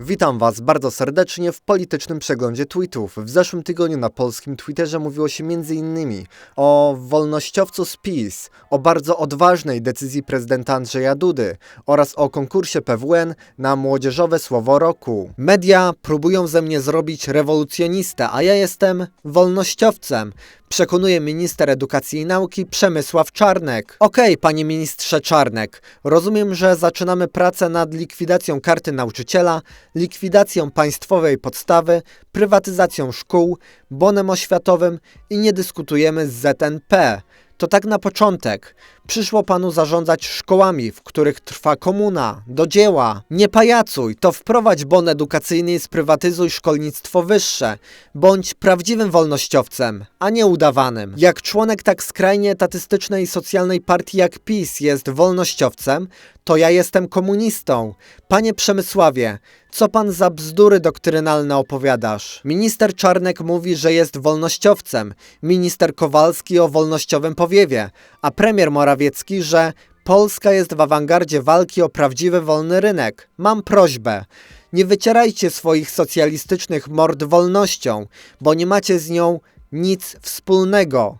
Witam Was bardzo serdecznie w politycznym przeglądzie tweetów. W zeszłym tygodniu na polskim Twitterze mówiło się m.in. o wolnościowcu z PiS, o bardzo odważnej decyzji prezydenta Andrzeja Dudy oraz o konkursie PWN na młodzieżowe słowo roku. Media próbują ze mnie zrobić rewolucjonistę, a ja jestem wolnościowcem. Przekonuje minister edukacji i nauki Przemysław Czarnek. Okej, panie ministrze Czarnek, rozumiem, że zaczynamy pracę nad likwidacją karty nauczyciela, likwidacją państwowej podstawy, prywatyzacją szkół, bonem oświatowym i nie dyskutujemy z ZNP. To tak na początek. Przyszło panu zarządzać szkołami, w których trwa komuna. Do dzieła. Nie pajacuj, to wprowadź bon edukacyjny i sprywatyzuj szkolnictwo wyższe. Bądź prawdziwym wolnościowcem, a nie udawanym. Jak członek tak skrajnie etatystycznej i socjalnej partii jak PiS jest wolnościowcem, to ja jestem komunistą. Panie Przemysławie, co pan za bzdury doktrynalne opowiadasz? Minister Czarnek mówi, że jest wolnościowcem, minister Kowalski o wolnościowym powiewie, a premier Morawiecki, że Polska jest w awangardzie walki o prawdziwy wolny rynek. Mam prośbę. Nie wycierajcie swoich socjalistycznych mord wolnością, bo nie macie z nią nic wspólnego.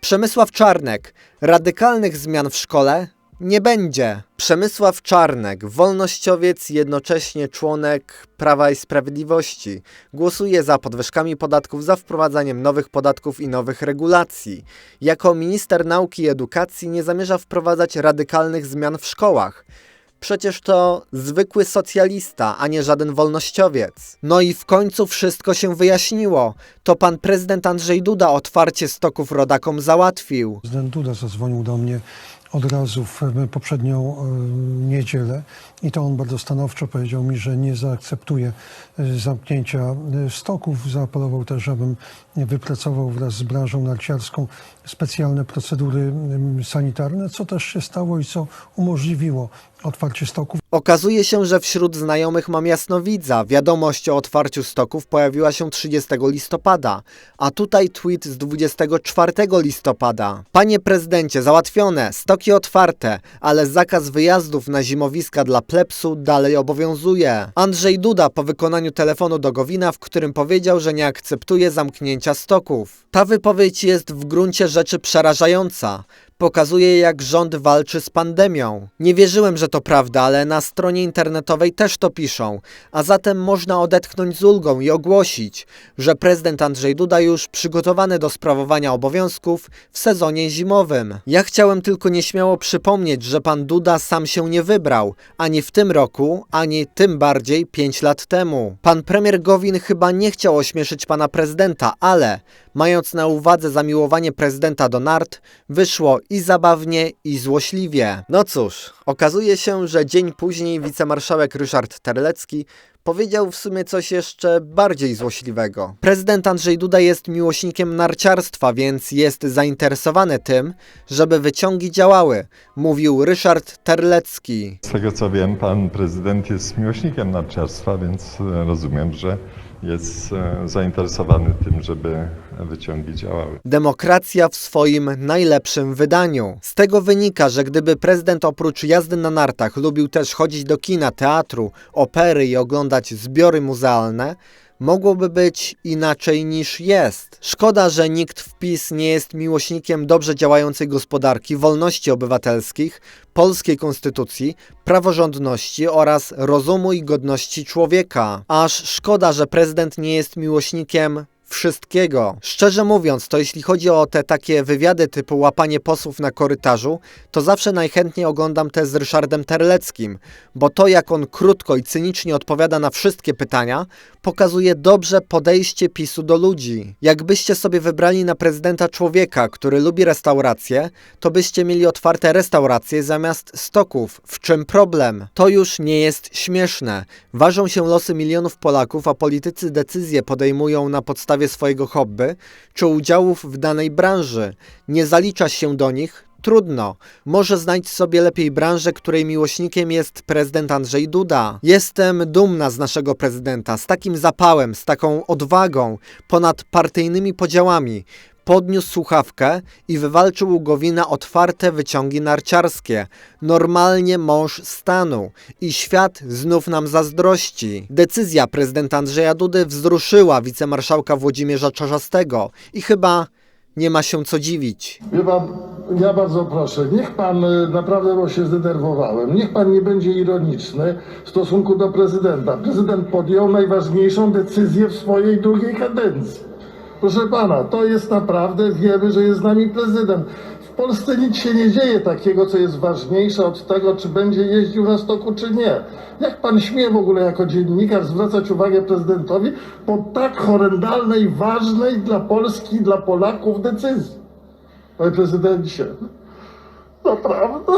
Przemysław Czarnek. Radykalnych zmian w szkole nie będzie. Przemysław Czarnek, wolnościowiec, jednocześnie członek Prawa i Sprawiedliwości, głosuje za podwyżkami podatków, za wprowadzaniem nowych podatków i nowych regulacji. Jako minister nauki i edukacji nie zamierza wprowadzać radykalnych zmian w szkołach. Przecież to zwykły socjalista, a nie żaden wolnościowiec. No i w końcu wszystko się wyjaśniło. To pan prezydent Andrzej Duda otwarcie stoków rodakom załatwił. Prezydent Duda zadzwonił do mnie od razu w poprzednią e, niedzielę i to on bardzo stanowczo powiedział mi, że nie zaakceptuje e, zamknięcia e, stoków. Zaapelował też, żebym wypracował wraz z branżą narciarską specjalne procedury em, sanitarne, co też się stało i co umożliwiło otwarcie stoków. Okazuje się, że wśród znajomych mam jasnowidza. Wiadomość o otwarciu stoków pojawiła się 30 listopada, a tutaj tweet z 24 listopada. Panie prezydencie, załatwione, stoki otwarte, ale zakaz wyjazdów na zimowiska dla plebsu dalej obowiązuje. Andrzej Duda po wykonaniu telefonu do Gowina, w którym powiedział, że nie akceptuje zamknięcia stoków. Ta wypowiedź jest w gruncie rzeczy przerażająca pokazuje, jak rząd walczy z pandemią. Nie wierzyłem, że to prawda, ale na stronie internetowej też to piszą, a zatem można odetchnąć z ulgą i ogłosić, że prezydent Andrzej Duda już przygotowany do sprawowania obowiązków w sezonie zimowym. Ja chciałem tylko nieśmiało przypomnieć, że pan Duda sam się nie wybrał, ani w tym roku, ani tym bardziej 5 lat temu. Pan premier Gowin chyba nie chciał ośmieszyć pana prezydenta, ale mając na uwadze zamiłowanie prezydenta do nart, wyszło i zabawnie, i złośliwie. No cóż, okazuje się, że dzień później wicemarszałek Ryszard Terlecki powiedział w sumie coś jeszcze bardziej złośliwego. Prezydent Andrzej Duda jest miłośnikiem narciarstwa, więc jest zainteresowany tym, żeby wyciągi działały, mówił Ryszard Terlecki. Z tego co wiem, pan prezydent jest miłośnikiem narciarstwa, więc rozumiem, że jest e, zainteresowany tym, żeby wyciągi działały. Demokracja w swoim najlepszym wydaniu. Z tego wynika, że gdyby prezydent oprócz jazdy na nartach lubił też chodzić do kina, teatru, opery i oglądać zbiory muzealne, mogłoby być inaczej niż jest. Szkoda, że nikt w PiS nie jest miłośnikiem dobrze działającej gospodarki, wolności obywatelskich, polskiej konstytucji, praworządności oraz rozumu i godności człowieka. Aż szkoda, że prezydent nie jest miłośnikiem wszystkiego. Szczerze mówiąc, to jeśli chodzi o te takie wywiady typu łapanie posłów na korytarzu, to zawsze najchętniej oglądam te z Ryszardem Terleckim, bo to jak on krótko i cynicznie odpowiada na wszystkie pytania, pokazuje dobrze podejście PiSu do ludzi. Jakbyście sobie wybrali na prezydenta człowieka, który lubi restauracje, to byście mieli otwarte restauracje zamiast stoków. W czym problem? To już nie jest śmieszne. Ważą się losy milionów Polaków, a politycy decyzje podejmują na podstawie swojego hobby czy udziałów w danej branży. Nie zalicza się do nich, Trudno. Może znajdź sobie lepiej branżę, której miłośnikiem jest prezydent Andrzej Duda. Jestem dumna z naszego prezydenta, z takim zapałem, z taką odwagą, ponad partyjnymi podziałami. Podniósł słuchawkę i wywalczył u Gowina otwarte wyciągi narciarskie. Normalnie mąż stanu. I świat znów nam zazdrości. Decyzja prezydenta Andrzeja Dudy wzruszyła wicemarszałka Włodzimierza Czarzastego i chyba nie ma się co dziwić. Pan, ja bardzo proszę, niech pan y, naprawdę, bo się zdenerwowałem, niech pan nie będzie ironiczny w stosunku do prezydenta. Prezydent podjął najważniejszą decyzję w swojej drugiej kadencji. Proszę pana, to jest naprawdę, wiemy, że jest z nami prezydent. W Polsce nic się nie dzieje takiego, co jest ważniejsze od tego, czy będzie jeździł na stoku, czy nie. Jak pan śmie w ogóle jako dziennikarz zwracać uwagę prezydentowi po tak horrendalnej, ważnej dla Polski, dla Polaków decyzji? Panie prezydencie, naprawdę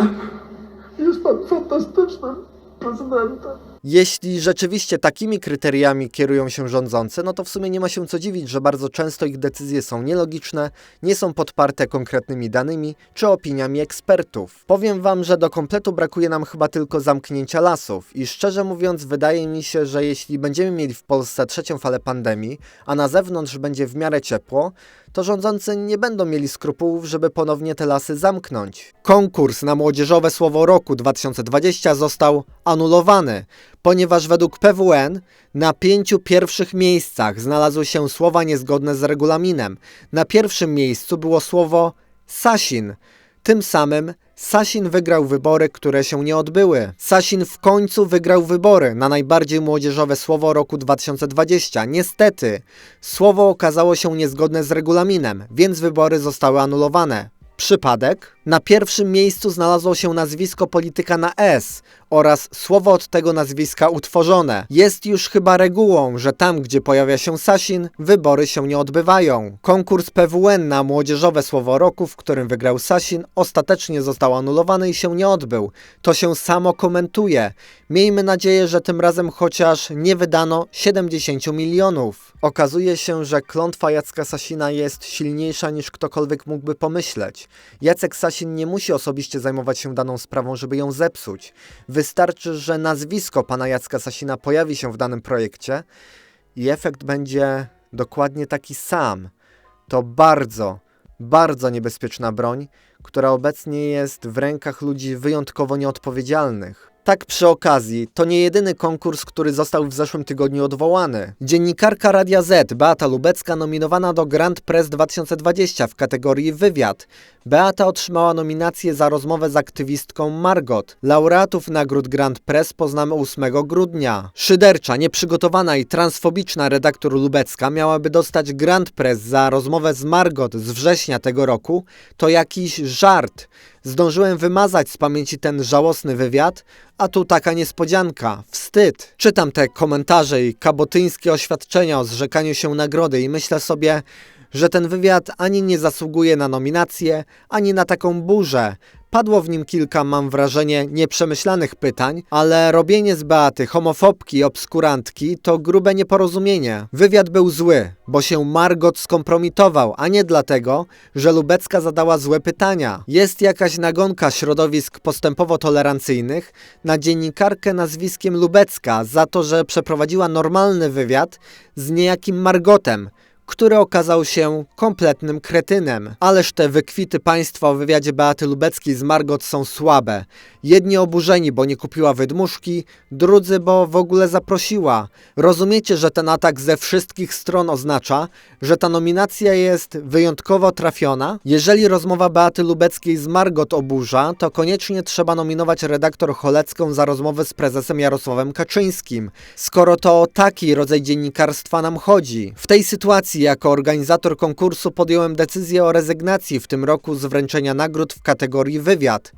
jest pan fantastycznym prezydentem. Jeśli rzeczywiście takimi kryteriami kierują się rządzący, no to w sumie nie ma się co dziwić, że bardzo często ich decyzje są nielogiczne, nie są podparte konkretnymi danymi czy opiniami ekspertów. Powiem wam, że do kompletu brakuje nam chyba tylko zamknięcia lasów i szczerze mówiąc wydaje mi się, że jeśli będziemy mieli w Polsce trzecią falę pandemii, a na zewnątrz będzie w miarę ciepło, to rządzący nie będą mieli skrupułów, żeby ponownie te lasy zamknąć. Konkurs na młodzieżowe słowo roku 2020 został anulowany, ponieważ według PWN na pięciu pierwszych miejscach znalazły się słowa niezgodne z regulaminem. Na pierwszym miejscu było słowo Sasin. Tym samym Sasin wygrał wybory, które się nie odbyły. Sasin w końcu wygrał wybory na najbardziej młodzieżowe słowo roku 2020. Niestety, słowo okazało się niezgodne z regulaminem, więc wybory zostały anulowane. Przypadek? Na pierwszym miejscu znalazło się nazwisko polityka na S oraz słowo od tego nazwiska utworzone. Jest już chyba regułą, że tam, gdzie pojawia się Sasin, wybory się nie odbywają. Konkurs PWN na młodzieżowe słowo roku, w którym wygrał Sasin, ostatecznie został anulowany i się nie odbył. To się samo komentuje. Miejmy nadzieję, że tym razem chociaż nie wydano 70 milionów. Okazuje się, że klątwa Jacka Sasina jest silniejsza niż ktokolwiek mógłby pomyśleć. Jacek Sasin nie musi osobiście zajmować się daną sprawą, żeby ją zepsuć. Wystarczy, że nazwisko pana Jacka Sasina pojawi się w danym projekcie i efekt będzie dokładnie taki sam. To bardzo, bardzo niebezpieczna broń, która obecnie jest w rękach ludzi wyjątkowo nieodpowiedzialnych. Tak przy okazji, to nie jedyny konkurs, który został w zeszłym tygodniu odwołany. Dziennikarka Radia Z, Beata Lubecka, nominowana do Grand Press 2020 w kategorii Wywiad. Beata otrzymała nominację za rozmowę z aktywistką Margot. Laureatów nagród Grand Press poznamy 8 grudnia. Szydercza, nieprzygotowana i transfobiczna redaktor Lubecka miałaby dostać Grand Press za rozmowę z Margot z września tego roku. To jakiś żart. Zdążyłem wymazać z pamięci ten żałosny wywiad, a tu taka niespodzianka. Wstyd. Czytam te komentarze i kabotyńskie oświadczenia o zrzekaniu się nagrody i myślę sobie, że ten wywiad ani nie zasługuje na nominację, ani na taką burzę. Padło w nim kilka, mam wrażenie, nieprzemyślanych pytań, ale robienie z Beaty homofobki obskurantki to grube nieporozumienie. Wywiad był zły, bo się Margot skompromitował, a nie dlatego, że Lubecka zadała złe pytania. Jest jakaś nagonka środowisk postępowo-tolerancyjnych na dziennikarkę nazwiskiem Lubecka za to, że przeprowadziła normalny wywiad z niejakim Margotem, który okazał się kompletnym kretynem. Ależ te wykwity państwa o wywiadzie Beaty Lubeckiej z Margot są słabe. Jedni oburzeni, bo nie kupiła wydmuszki, drudzy, bo w ogóle zaprosiła. Rozumiecie, że ten atak ze wszystkich stron oznacza, że ta nominacja jest wyjątkowo trafiona? Jeżeli rozmowa Beaty Lubeckiej z Margot oburza, to koniecznie trzeba nominować redaktor Cholecką za rozmowę z prezesem Jarosławem Kaczyńskim, skoro to o taki rodzaj dziennikarstwa nam chodzi. W tej sytuacji jako organizator konkursu podjąłem decyzję o rezygnacji w tym roku z wręczenia nagród w kategorii wywiad.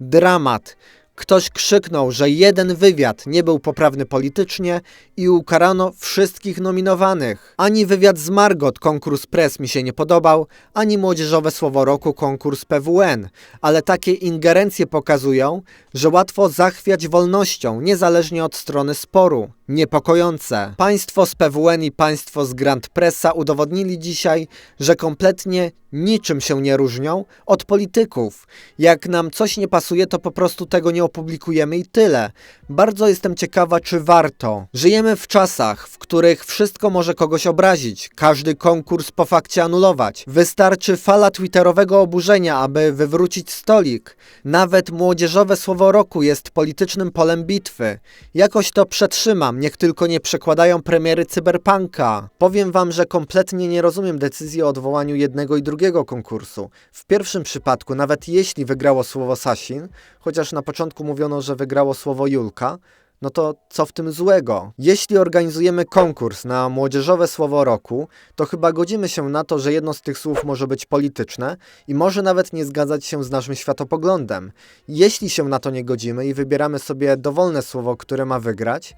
Dramat. Ktoś krzyknął, że jeden wywiad nie był poprawny politycznie i ukarano wszystkich nominowanych. Ani wywiad z Margot, konkurs Press mi się nie podobał, ani młodzieżowe słowo roku, konkurs PWN. Ale takie ingerencje pokazują, że łatwo zachwiać wolnością, niezależnie od strony sporu. Niepokojące. Państwo z PWN i państwo z Grand Pressa udowodnili dzisiaj, że kompletnie niczym się nie różnią od polityków. Jak nam coś nie pasuje, to po prostu tego nie opublikujemy i tyle. Bardzo jestem ciekawa, czy warto. Żyjemy w czasach, w których wszystko może kogoś obrazić, każdy konkurs po fakcie anulować. Wystarczy fala twitterowego oburzenia, aby wywrócić stolik. Nawet młodzieżowe słowo roku jest politycznym polem bitwy. Jakoś to przetrzymam, niech tylko nie przekładają premiery cyberpunka. Powiem wam, że kompletnie nie rozumiem decyzji o odwołaniu jednego i drugiego konkursu. W pierwszym przypadku, nawet jeśli wygrało słowo Sasin, chociaż na początku mówiono, że wygrało słowo Julka, no to co w tym złego? Jeśli organizujemy konkurs na młodzieżowe słowo roku, to chyba godzimy się na to, że jedno z tych słów może być polityczne i może nawet nie zgadzać się z naszym światopoglądem. Jeśli się na to nie godzimy i wybieramy sobie dowolne słowo, które ma wygrać,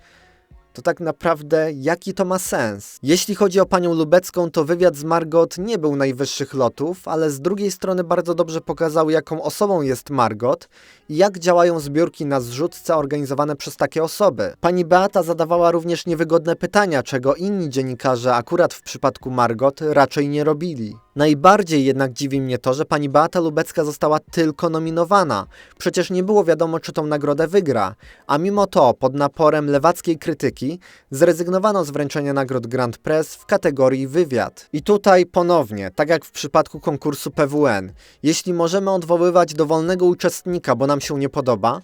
to tak naprawdę jaki to ma sens? Jeśli chodzi o panią Lubecką, to wywiad z Margot nie był najwyższych lotów, ale z drugiej strony bardzo dobrze pokazał, jaką osobą jest Margot i jak działają zbiórki na zrzutce organizowane przez takie osoby. Pani Beata zadawała również niewygodne pytania, czego inni dziennikarze akurat w przypadku Margot raczej nie robili. Najbardziej jednak dziwi mnie to, że pani Beata Lubecka została tylko nominowana. Przecież nie było wiadomo, czy tą nagrodę wygra. A mimo to, pod naporem lewackiej krytyki, zrezygnowano z wręczenia nagród Grand Press w kategorii wywiad. I tutaj ponownie, tak jak w przypadku konkursu PWN, jeśli możemy odwoływać dowolnego uczestnika, bo nam się nie podoba,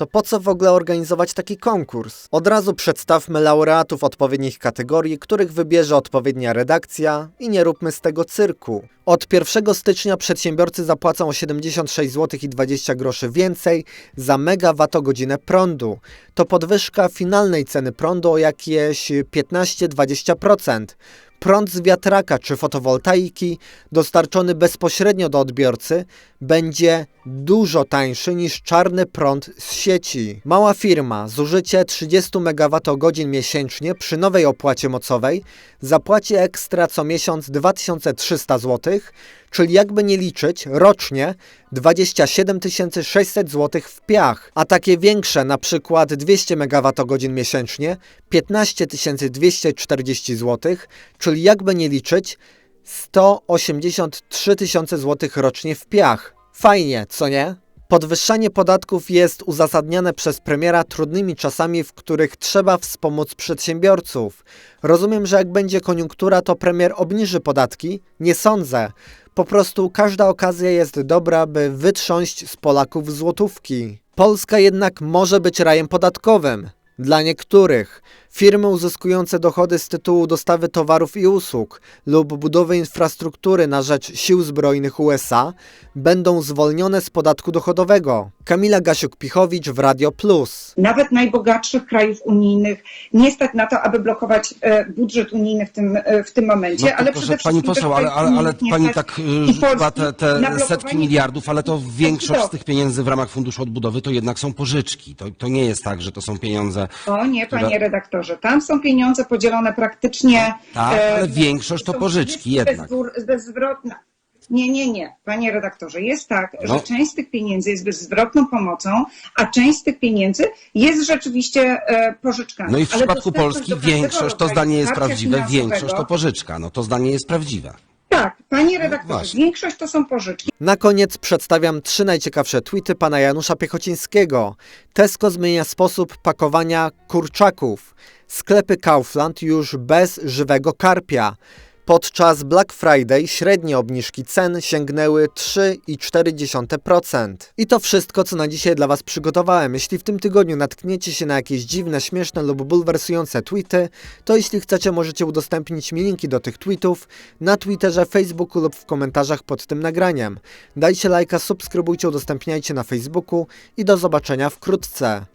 to po co w ogóle organizować taki konkurs? Od razu przedstawmy laureatów odpowiednich kategorii, których wybierze odpowiednia redakcja i nie róbmy z tego cyrku. Od 1 stycznia przedsiębiorcy zapłacą o 76 zł i 20 groszy więcej za megawattogodzinę prądu. To podwyżka finalnej ceny prądu o jakieś 15-20%. Prąd z wiatraka czy fotowoltaiki dostarczony bezpośrednio do odbiorcy będzie dużo tańszy niż czarny prąd z sieci. Mała firma, zużycie 30 MWh miesięcznie przy nowej opłacie mocowej zapłaci ekstra co miesiąc 2300 zł, czyli jakby nie liczyć, rocznie 27 600 zł w piach, a takie większe, na przykład 200 MWh miesięcznie, 15 240 zł, czyli jakby nie liczyć, 183 tysiące złotych rocznie w piach. Fajnie, co nie? Podwyższanie podatków jest uzasadniane przez premiera trudnymi czasami, w których trzeba wspomóc przedsiębiorców. Rozumiem, że jak będzie koniunktura, to premier obniży podatki? Nie sądzę. Po prostu każda okazja jest dobra, by wytrząść z Polaków złotówki. Polska jednak może być rajem podatkowym. Dla niektórych firmy uzyskujące dochody z tytułu dostawy towarów i usług lub budowy infrastruktury na rzecz sił zbrojnych USA będą zwolnione z podatku dochodowego. Kamila Gasiuk-Pichowicz w Radio Plus. nawet najbogatszych krajów unijnych nie stać na to, aby blokować e, budżet unijny w tym, e, w tym momencie, No, ale proszę przede pani poseł, ale, ale, ale pani tak rzuciła Polski te, te setki miliardów, ale to większość z tych pieniędzy w ramach Funduszu Odbudowy to jednak są pożyczki. To, to nie jest tak, że to są pieniądze. O nie, które- redaktorze, tam są pieniądze podzielone praktycznie. Tak, e, ale większość to pożyczki jednak. Nie, nie, nie, panie redaktorze. Jest tak, No. że część z tych pieniędzy jest bezzwrotną pomocą, a część z tych pieniędzy jest rzeczywiście e, pożyczkami. No i w Ale przypadku Polski większość, to zdanie jest prawdziwe, większość to pożyczka. No to zdanie jest prawdziwe. Tak, panie redaktorze, właśnie. większość to są pożyczki. Na koniec przedstawiam trzy najciekawsze tweety pana Janusza Piechocińskiego. Tesco zmienia sposób pakowania kurczaków. Sklepy Kaufland już bez żywego karpia. Podczas Black Friday średnie obniżki cen sięgnęły 3,4%. I to wszystko, co na dzisiaj dla Was przygotowałem. Jeśli w tym tygodniu natkniecie się na jakieś dziwne, śmieszne lub bulwersujące tweety, to jeśli chcecie, możecie udostępnić mi linki do tych tweetów na Twitterze, Facebooku lub w komentarzach pod tym nagraniem. Dajcie lajka, subskrybujcie, udostępniajcie na Facebooku i do zobaczenia wkrótce.